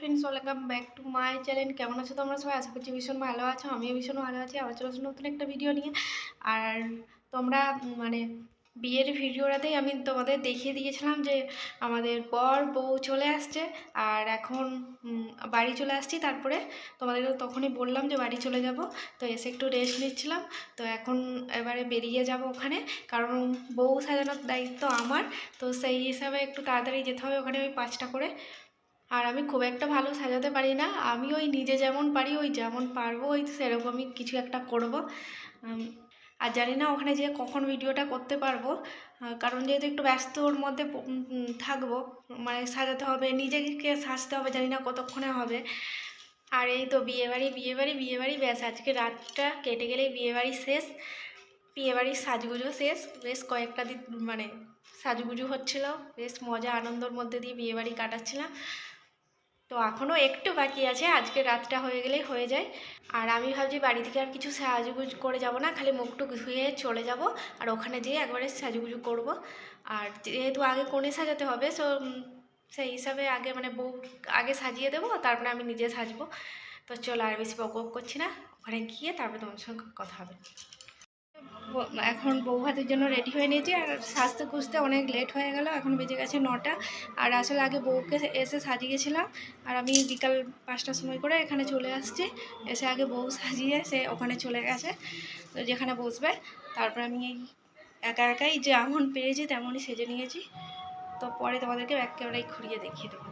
Friends welcome back to my channel কেমন আছো তোমরা সবাই? আশা করছি ভীষণ ভালো আছো, আমিও ভীষণ ভালো আছি। আবার চলে নতুন একটা ভিডিও নিয়ে। আর তোমরা মানে বিয়ের ভিডিওটাতেই আমি তোমাদের দেখিয়ে দিয়েছিলাম যে আমাদের বর বউ চলে আসছে। আর এখন বাড়ি চলে আসছি। তারপরে তোমাদেরকে তখনই বললাম যে বাড়ি চলে যাব। তো এসে একটু রেস্ট নিচ্ছিলাম। তো এখন এবারে বেরিয়ে যাব ওখানে। কারণ বউ সাজানোর দায়িত্ব আমার। তো সেই হিসাবে একটু তাড়াতাড়ি যেতে হবে ওখানে ওই পাঁচটা করে। আর আমি খুব একটা ভালো সাজাতে পারি না। আমি ওই নিজে যেমন পারি ওই যেমন পারব ওই সেরকমই কিছু একটা করব। আর জানি না ওখানে যেয়ে কখন ভিডিওটা করতে পারব। কারণ যেহেতু একটু ব্যস্তর মধ্যে প- উম, উম, থাকব মানে সাজাতে হবে নিজেকে সাজতে হবে জানি না কতক্ষণে হবে। আর এই তো বিয়েবাড়ি বিয়েবাড়ি বিয়েবাড়ি ব্যাস আজকে রাতটা কেটে গেলেই বিয়েবাড়ি শেষ। বিয়েবাড়ির সাজগুজো শেষ। বেশ কয়েকটা দিন মানে সাজগুজু হচ্ছিল বেশ মজা আনন্দর মধ্যে দিয়ে বিয়েবাড়ি কাটাচ্ছিলাম। তো এখনও একটু বাকি আছে, আজকে রাতটা হয়ে গেলেই হয়ে যায়। আর আমি ভাবছি বাড়ি থেকে আর কিছু সাজুগুজু করে যাব না, খালি মুখটুক ধুয়ে চলে যাব আর ওখানে যেয়ে একবারে সাজুগুজু করব। আর যেহেতু আগে কোণে সাজাতে হবে সো সেই হিসাবে আগে মানে বউ আগে সাজিয়ে দেবো, তারপরে আমি নিজে সাজবো। তো চলো আর বেশি বক করছি না, ওখানে গিয়ে তারপরে তোমার সঙ্গে কথা হবে। এখন বউ ভাতের জন্য রেডি হয়ে নিয়েছি আর সাজতে খুঁজতে অনেক লেট হয়ে গেল, এখন বেজে গেছে নটা। আর আসলে আগে বউকে এসে সাজিয়েছিলাম আর আমি বিকাল পাঁচটার সময় করে এখানে চলে আসছি। এসে আগে বউ সাজিয়ে সে ওখানে চলে গেছে, তো যেখানে বসবে। তারপর আমি একা একাই যেমন পেরেছি তেমনই সেজে নিয়েছি। তো পরে তোমাদেরকে একেবারেই ঘুরিয়ে দেখিয়ে দেবো।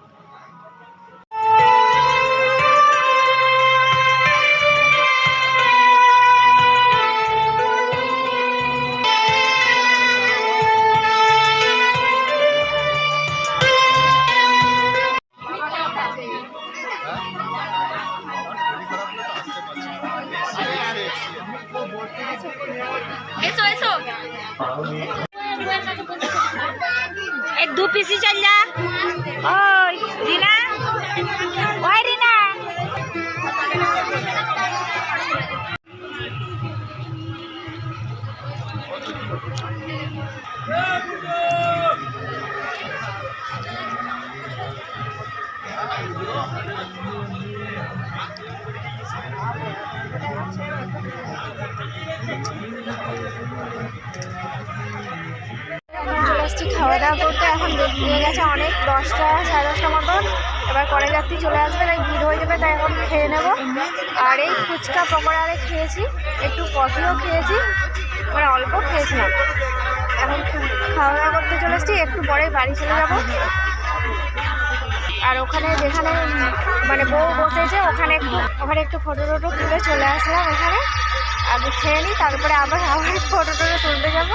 এসো এসো। এই দু পিসি চল যা। ওই রিনা। ওই রিনা। এখন খাওয়া দাওয়া করতে এখন বেরিয়ে গেছে অনেক দশটা, সাড়ে দশটা মতন। এবার কনে যাত্রী চলে আসবে, তাই ভিড় হয়ে যাবে, তাই এখন খেয়ে নেব। আর এই ফুচকা পকোড়া আরে খেয়েছি, একটু কফিও খেয়েছি মানে অল্প খেয়েছিলাম। এখন খাওয়া দাওয়া করতে চলে এসেছি, একটু পরে বাড়ি চলে যাব। আর ওখানে যেখানে মানে বউ বসেছে, ওখানে একটু ওখানে একটু ফটো টটো তুলে চলে আসলাম এখানে। আগে খেয়ে নিই, তারপরে আবার আবার ফটো টটো তুলতে যাব।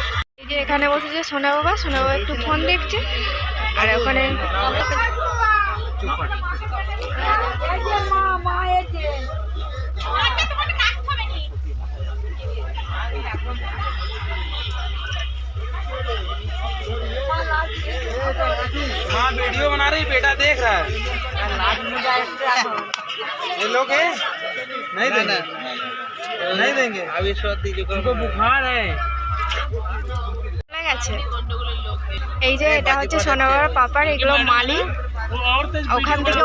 যে এখানে বসেছে সোনা বাবা সোনা বাবা একটু ফোন দেখছে আর ওখানে हाँ वीडियो बना रही बेटा देख रहा है ये लोग है नहीं देंगे नहीं देंगे अभी उनको बुखार है গেছে এই যে এটা হচ্ছে সোনা পাপার এগুলো মালি ওখান থেকে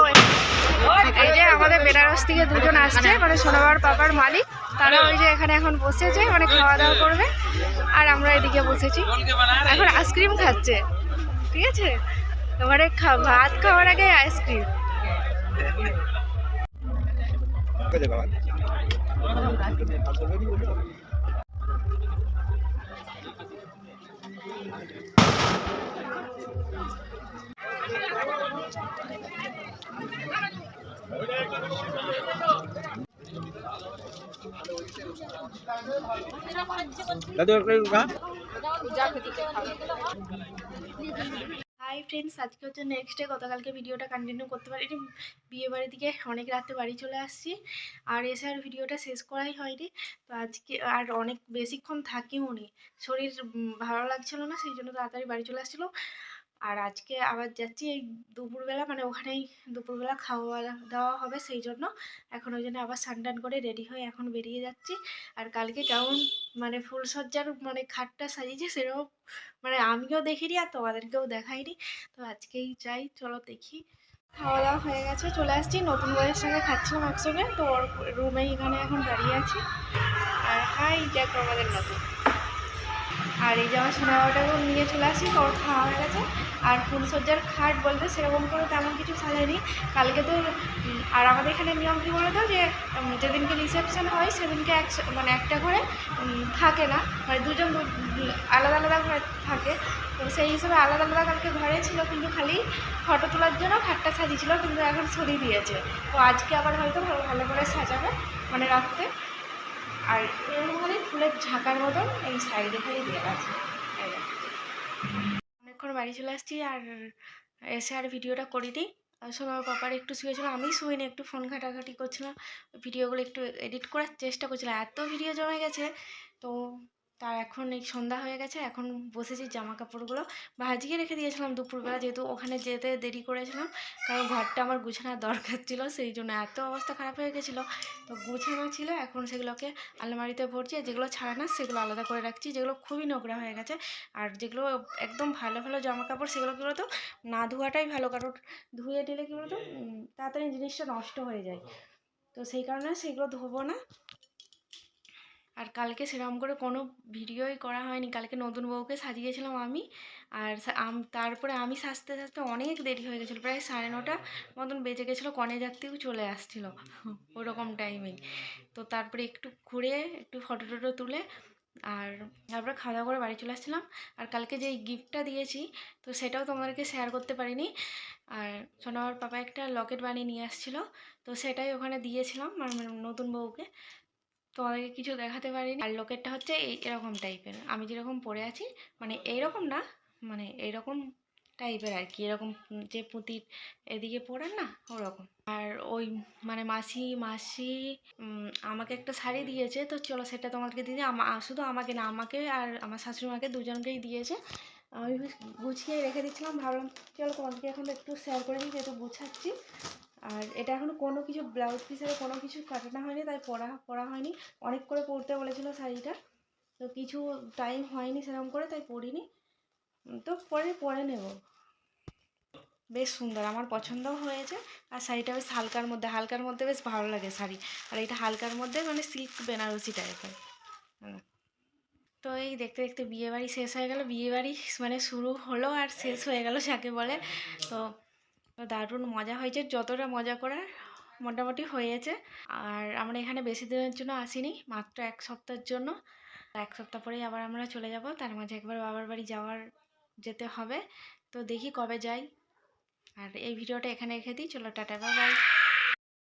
এই যে আমাদের বেনারস থেকে দুজন আসছে মানে সোনা বাবার পাপার মালিক। তারা ওই যে এখানে এখন বসেছে মানে খাওয়া দাওয়া করবে। আর আমরা এদিকে বসেছি। এখন আইসক্রিম খাচ্ছে। ঠিক আছে? ওখানে খা- ভাত খাওয়ার আগে আইসক্রিম। दादू कहाँ হাই ফ্রেন্ডস আজকে হচ্ছে নেক্সট ডে গতকালকে ভিডিওটা কন্টিনিউ করতে পারি বিয়ে বাড়ি থেকে অনেক রাতে বাড়ি চলে আসছি। আর এসে আর ভিডিওটা শেষ করাই হয়নি। তো আজকে আর অনেক বেশিক্ষণ থাকিও নি। শরীর ভালো লাগছিল না, সেই জন্য তাড়াতাড়ি বাড়ি চলে আসছিল আর আজকে আবার যাচ্ছি এই দুপুরবেলা মানে ওখানেই দুপুরবেলা খাওয়া দাওয়া হবে সেই জন্য। এখন ওই জন্য আবার স্নান করে রেডি হয়ে এখন বেরিয়ে যাচ্ছি। আর কালকে কেমন মানে ফুলসজ্জার মানে খাটটা সাজিয়েছে সেরকম মানে আমিও দেখিনি আর তোমাদেরকেও দেখাইনি। তো আজকেই যাই, চলো দেখি। খাওয়া দাওয়া হয়ে গেছে, চলে আসছি। নতুন বইয়ের সঙ্গে খাচ্ছিলাম একসঙ্গে, তো ওর রুমে এখানে এখন দাঁড়িয়ে আছি। আর হাই, দেখো আমাদের নতুন। আর এই যে আমার সোনাবাটাকেও নিয়ে চলে আসি ওর খাওয়া হয়ে গেছে। আর ফুলসজ্জার খাট বলতে সেরকম করে তেমন কিছু সাজায়নি। কালকে তো আর আমাদের এখানে নিয়ম কী বলে তো যে যেদিনকে রিসেপশন হয় সেদিনকে এক মানে একটা ঘরে থাকে না। মানে দুজন আলাদা আলাদা ঘরে থাকে। তো সেই হিসেবে আলাদা আলাদা কালকে ঘরে ছিল কিন্তু খালি ফটো তোলার জন্য খাটটা সাজিয়েছিল কিন্তু এখন সরিয়ে দিয়েছে। তো আজকে আবার হয়তো ভালো করে সাজাবে মানে রাখতে। আর এরকম খালি ফুলের ঝাঁকার মতন এই সাইডে খালি দিয়ে আছে। অনেকক্ষণ বাড়ি চলে আসছি আর এসে আর ভিডিওটা করিনি। আসলে আমার পাপার একটু শুয়েছিল আমি শুইনি, একটু ফোন ঘাটাঘাটি করছিলাম, ভিডিওগুলো একটু এডিট করার চেষ্টা করছিলাম, এত ভিডিও জমে গেছে, তো তার এখন এই সন্ধ্যা হয়ে গেছে, এখন বসেছি জামা কাপড়গুলো ভাজিয়ে রেখে দিয়েছিলাম দুপুরবেলা, যেহেতু ওখানে যেতে দেরি করেছিলাম, কারণ ঘরটা আমার গুছানোর দরকার ছিল, সেই জন্য এত অবস্থা খারাপ হয়ে গেছিল। তো গুছানো ছিল, এখন সেগুলোকে আলমারিতে ভরছি, আর যেগুলো ছাড়া না, সেগুলো আলাদা করে রাখছি, যেগুলো খুবই নোংরা হয়ে গেছে। আর যেগুলো একদম ভালো ভালো জামা কাপড় সেগুলো কী বলতো, না ধোয়াটাই ভালো, কারণ ধুয়ে দিলে কী বলতো তাড়াতাড়ি জিনিসটা নষ্ট হয়ে যায়। তো সেই কারণে সেগুলো ধোবো না। আর কালকে সেরকম করে কোনো ভিডিওই করা হয়নি। কালকে নতুন বউকে সাজিয়েছিলাম আমি। আর তারপরে আমি সাজতে সাজতে অনেক দেরি হয়ে গেছিল। প্রায় সাড়ে নটা মতন বেজে গেছিল, কনে যাত্রীও চলে আসছিল ওরকম টাইমেই তো তারপরে একটু ঘুরে একটু ফটো টটো তুলে আর তারপরে খাওয়া দাওয়া করে বাড়ি চলে আসছিলাম। আর কালকে যেই গিফটটা দিয়েছি, তো সেটাও তোমাদেরকে শেয়ার করতে পারিনি। আর সোনামার পাপা একটা লকেট বানিয়ে নিয়ে আসছিল, তো সেটাই ওখানে দিয়েছিলাম আর মানে নতুন বউকে। তোমাদেরকে কিছু দেখাতে পারিনি। আর লকেটটা হচ্ছে এই এরকম টাইপের। আমি যেরকম পরে আছি মানে এইরকম না মানে এইরকম টাইপের আর কি। এরকম যে পুঁতির এদিকে পড়েন না, ওরকম। আর ওই মানে মাসি মাসি আমাকে একটা শাড়ি দিয়েছে। তো চলো সেটা তোমাদেরকে দিয়ে শুধু আমাকে না, আমাকে আর আমার শাশুড়ি মাকে দুজনকেই দিয়েছে। আমি গুছিয়ে রেখে দিচ্ছিলাম, ভাবলাম চলো তোমাদেরকে এখন একটু শেয়ার করে দিই, যেহেতু গুছাচ্ছি। আর এটা এখনও কোনো কিছু ব্লাউজ পিসের কোনো কিছু কাটানো হয়নি, তাই পরা পরা হয়নি। অনেক করে পরতে বলেছিল শাড়িটা। তো কিছু টাইম হয়নি সেরকম করে, তাই পরিনি। তো পরে পরে নেব। বেশ সুন্দর, আমার পছন্দও হয়েছে। আর শাড়িটা বেশ হালকার মধ্যে হালকার মধ্যে বেশ ভালো লাগে শাড়ি। আর এটা হালকার মধ্যে মানে সিল্ক বেনারসি টাইপের তো এই দেখতে দেখতে বিয়েবাড়ি শেষ হয়ে গেল। বিয়েবাড়ি মানে শুরু হলো আর শেষ হয়ে গেল, যাকে বলে। তো তো দারুণ মজা হয়েছে, যতটা মজা করার মোটামুটি হয়েছে। আর আমরা এখানে বেশি দিনের জন্য আসিনি, মাত্র এক সপ্তাহের জন্য। এক সপ্তাহ পরেই আবার আমরা চলে যাব, তার মাঝে একবার বাবার বাড়ি যাওয়ার যেতে হবে। তো দেখি কবে যাই। আর এই ভিডিওটা এখানে রেখে দিই, চলো টাটা বাই